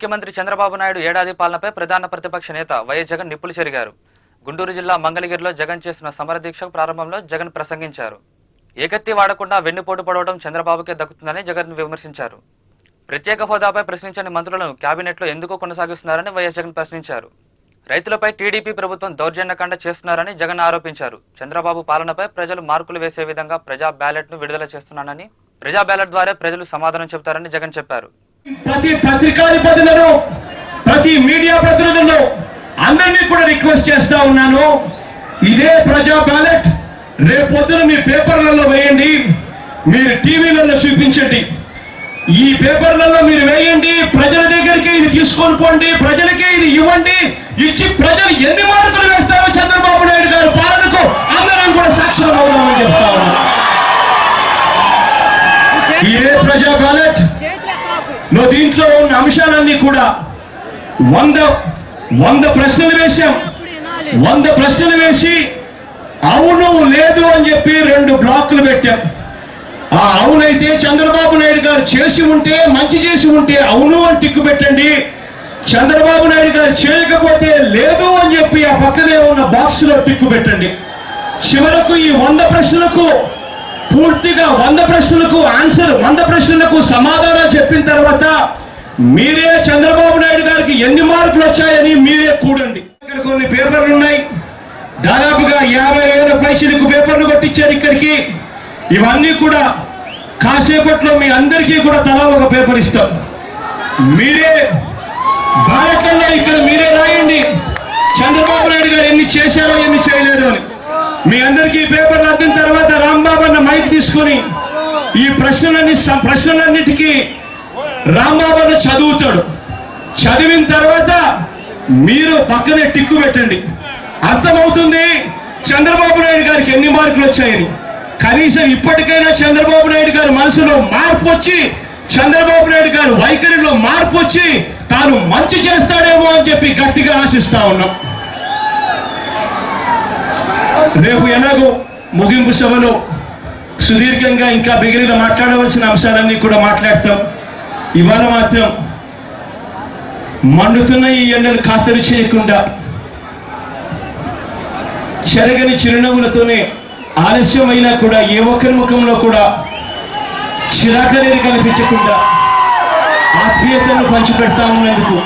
ముఖ్యమంత్రి చంద్రబాబు నాయుడు ఏడాది పాలనపై ప్రధాన ప్రతిపక్ష నేత వైఎస్ జగన్ నిప్పులు చెరిగారు. గుంటూరు జిల్లా మంగళగిరిలో జగన్ చేస్తున్న సమర ప్రారంభంలో జగన్ ప్రసంగించారు. ఏకత్తి వాడకుండా వెన్నుపోటు పడవడం చంద్రబాబుకే దక్కుతుందని జగన్ విమర్శించారు. ప్రత్యేక హోదాపై ప్రశ్నించని మంత్రులను కేబినెట్లో ఎందుకు కొనసాగిస్తున్నారని వైఎస్ జగన్ ప్రశ్నించారు. రైతులపై టీడీపీ ప్రభుత్వం దౌర్జన్యకాండ చేస్తున్నారని జగన్ ఆరోపించారు. చంద్రబాబు పాలనపై ప్రజలు మార్కులు వేసే విధంగా ప్రజా బ్యాలెట్ను విడుదల చేస్తున్నానని ప్రజా బ్యాలెట్ ద్వారా ప్రజలు సమాధానం చెబుతారని జగన్ చెప్పారు. ప్రతి పత్రికాధిపతులను ప్రతి మీడియా ప్రతినిధులను అందరినీ కూడా రిక్వెస్ట్ చేస్తా ఉన్నాను. ఇదే ప్రజా బ్యాలెట్. రేపొద్దున మీ పేపర్లలో వేయండి. మీరు టీవీలలో చూపించండి. ఈ పేపర్లలో మీరు వేయండి. ప్రజల దగ్గరికి ఇది తీసుకొని పోండి. ప్రజలకి ఇది ఇవ్వండి. ఇచ్చి ప్రజలు ఎన్ని మార్కులు వేస్తారో చంద్రబాబు నాయుడు గారి పాలనకు అందరం కూడా సాక్షులు అవుదామని చెప్తా ఉన్నాం ఇదే ప్రజా బ్యాలెట్. నువ్వు దీంట్లో ఉన్న అంశాలన్నీ కూడా వంద వంద ప్రశ్నలు వేశాం. వంద ప్రశ్నలు వేసి అవును లేదు అని చెప్పి రెండు బ్లాకులు పెట్టాం. ఆ అవునైతే చంద్రబాబు నాయుడు గారు చేసి ఉంటే మంచి చేసి ఉంటే అవును అని టిక్కు పెట్టండి. చంద్రబాబు నాయుడు గారు చేయకపోతే లేదు అని చెప్పి ఆ పక్కనే ఉన్న బాక్స్లో టిక్కు పెట్టండి. చివరకు ఈ వంద ప్రశ్నలకు పూర్తిగా వంద ప్రశ్నలకు ఆన్సర్ వంద ప్రశ్నలకు సమాధానం చెప్పిన తర్వాత మీరే చంద్రబాబు నాయుడు గారికి ఎన్ని మార్కులు వచ్చాయని మీరే కూడండి ఇక్కడ కొన్ని పేపర్లు ఉన్నాయి. దాదాపుగా యాభై వేల పైసలకు పేపర్లు కొట్టించారు ఇక్కడికి. ఇవన్నీ కూడా కాసేపట్లో మీ అందరికీ కూడా తలా ఒక పేపర్ ఇస్తాం. మీరే భారతంలో ఇక్కడ మీరే రాయండి. చంద్రబాబు నాయుడు గారు ఎన్ని చేశారో ఎన్ని చేయలేదో అని. మీ అందరికీ పేపర్లు అందిన తర్వాత రాంబాబు అన్న మైక్ తీసుకొని ఈ ప్రశ్నలన్నీ ప్రశ్నలన్నిటికీ రాంబాబు అన్న చదువుతాడు. చదివిన తర్వాత మీరు పక్కనే టిక్కు పెట్టండి. అర్థమవుతుంది? చంద్రబాబు నాయుడు గారికి ఎన్ని మార్కులు వచ్చాయని. కనీసం ఇప్పటికైనా చంద్రబాబు నాయుడు గారి మనసులో మార్పు వచ్చి చంద్రబాబు నాయుడు గారు వైఖరిలో మార్పు వచ్చి తాను మంచి చేస్తాడేమో అని చెప్పి గట్టిగా ఆశిస్తా ఉన్నాం. రేపు ఎలాగో ముగింపు సభలో సుదీర్ఘంగా ఇంకా మిగిలిన మాట్లాడవలసిన అంశాలన్నీ కూడా మాట్లాడతాం. ఇవాళ మాత్రం మండుతున్న ఈ ఎండను ఖాతరు చేయకుండా చెరగని చిరునవ్వులతోనే ఆలస్యమైనా కూడా ఏ ఒక్కరి ముఖంలో కూడా చిరాకనేది కనిపించకుండా ఆత్మీయతను పంచిపెడతా ఉన్నందుకు